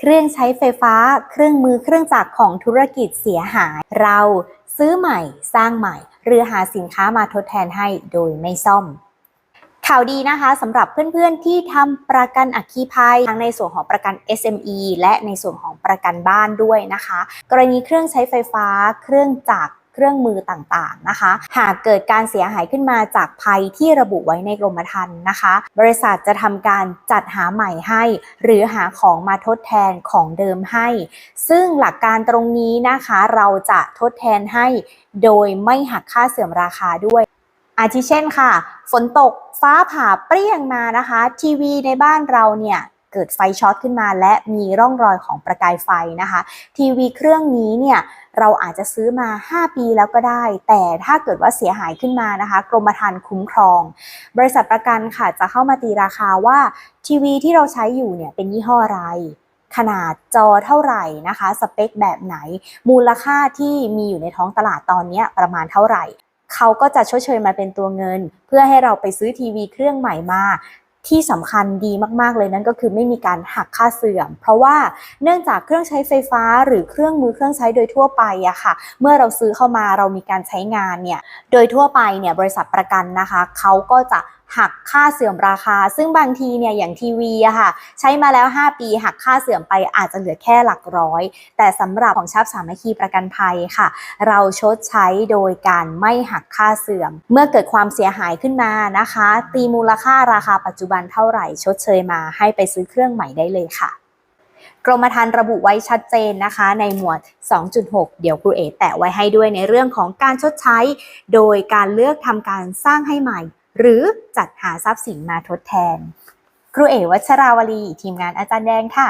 เครื่องใช้ไฟฟ้า เครื่องมือเครื่องจักรของธุรกิจเสียหาย เราซื้อใหม่ สร้างใหม่ หรือหาสินค้ามาทดแทนให้โดยไม่ซ่อม ข่าวดีนะคะสำหรับเพื่อนๆที่ทำประกันอัคคีภัยทั้งในส่วนของประกัน SME และในส่วนของประกันบ้านด้วยนะคะ กรณีเครื่องใช้ไฟฟ้า เครื่องจักร เครื่องมือต่างๆนะคะ หากเกิดการเสียหายขึ้นมาจากภัยที่ระบุไว้ในกรมธรรม์นะคะ บริษัทจะทำการจัดหาใหม่ให้ หรือหาของมาทดแทนของเดิมให้ ซึ่งหลักการตรงนี้นะคะเราจะทดแทนให้ โดยไม่หักค่าเสื่อมราคาด้วย อาทิเช่นค่ะ ฝนตกฟ้าผ่าเปรี้ยงมานะคะ ทีวีในบ้านเราเนี่ย เกิดไฟช็อตขึ้นมา และมีร่องรอยของประกายไฟนะคะ ทีวีเครื่องนี้เนี่ยเราอาจจะซื้อมา 5 ปีแล้วก็ได้ แต่ถ้าเกิดว่าเสียหายขึ้นมานะคะ กรมธรรม์คุ้มครอง บริษัทประกันค่ะจะเข้ามาตีราคาว่าทีวีที่เราใช้อยู่เนี่ยเป็นยี่ห้ออะไรขนาดจอเท่าไหร่นะคะ สเปคแบบไหน มูลค่าที่มีอยู่ในท้องตลาดตอนนี้ประมาณเท่าไหร่ เขาก็จะชดเชยมาเป็นตัวเงิน เพื่อให้เราไปซื้อทีวีเครื่องใหม่มา ที่สำคัญดีมากๆเลยนั่นก็คือไม่มีการหักค่าเสื่อม เพราะว่าเนื่องจากเครื่องใช้ไฟฟ้าหรือเครื่องมือเครื่องใช้โดยทั่วไปอะค่ะ เมื่อเราซื้อเข้ามาเรามีการใช้งานเนี่ยโดยทั่วไปเนี่ยบริษัทประกันนะคะเขาก็จะ หักค่าเสื่อมราคา ซึ่งบางทีเนี่ยอย่างทีวีอะค่ะ ใช้มาแล้ว 5 ปีหักค่าเสื่อมไปอาจจะเหลือแค่หลักร้อย แต่สำหรับของชับสามัคคีประกันภัยค่ะ เราชดใช้โดยการไม่หักค่าเสื่อม เมื่อเกิดความเสียหายขึ้นมานะคะ ตีมูลค่าราคาปัจจุบันเท่าไหร่ ชดเชยมาให้ไปซื้อเครื่องใหม่ได้เลยค่ะกรมธรรม์ระบุไว้ชัดเจนนะคะ ในหมวด 2.6 เดี๋ยวครูเอแตะไว้ให้ด้วยในเรื่องของการชดใช้ โดยการเลือกทำการสร้างให้ใหม่ หรือจัดหาทรัพย์สินมาทดแทน ครูเอวัชราวลี ทีมงานอาจารย์แดงค่ะ